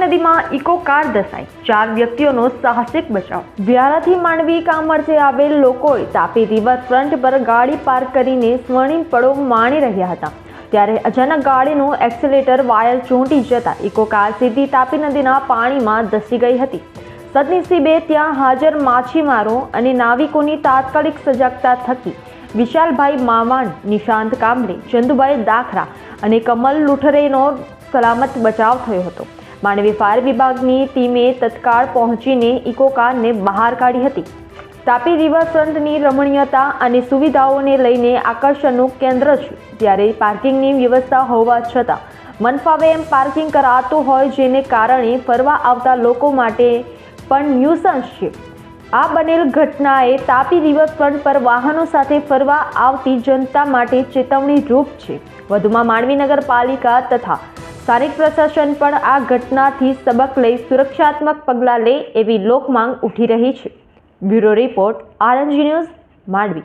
નદીમાં eco car દસાઈ ચાર વ્યક્તિઓનો સાહસિક બચાવ. વ્યારાથી માંડવી કામ આવેલ લોકોએ તાપી રિવરફ્રન્ટ પર ગાડી પાર્ક કરીને સ્વર્ણિમ પડો માણી રહ્યા હતા. ત્યારે અચાનક ગાડીનું એક્સિલેટર વાયર ચોંટી જતા ઇકો કાર સીધી તાપી નદીના પાણીમાં ધસી ગઈ હતી. સદનસીબે ત્યાં હાજર માછીમારો અને નાવિકોની તાત્કાલિક સજાગતા થકી વિશાલભાઈ માવાણ, નિશાંત કામરે, ચંદુભાઈ દાખરા અને કમલ લુઠરેનો સલામત બચાવ થયો હતો. માંડવી ફાયર વિભાગની ટીમે તત્કાળ પહોંચીને ઇકો કારને બહાર કાઢી હતી. તાપી રિવરફ્રન્ટની રમણીયતા અને સુવિધાઓને લઈને આકર્ષણનું કેન્દ્ર છે ત્યારે પાર્કિંગની વ્યવસ્થા હોવા છતાં મનફાવે એમ પાર્કિંગ કરાતું હોય જેને કારણે ફરવા આવતા લોકો માટે પણ ન્યુસન્સ છે. આ બનેલ ઘટનાએ તાપી રિવરફ્રન્ટ પર વાહનો સાથે ફરવા આવતી જનતા માટે ચેતવણી રૂપ છે. વધુમાં માંડવી નગરપાલિકા તથા સ્થાનિક પ્રશાસન પણ આ ઘટનાથી સબક લઈ સુરક્ષાત્મક પગલાં લે એવી લોકમાંગ ઉઠી રહી છે. Bureau report, RNG news, Mandvi.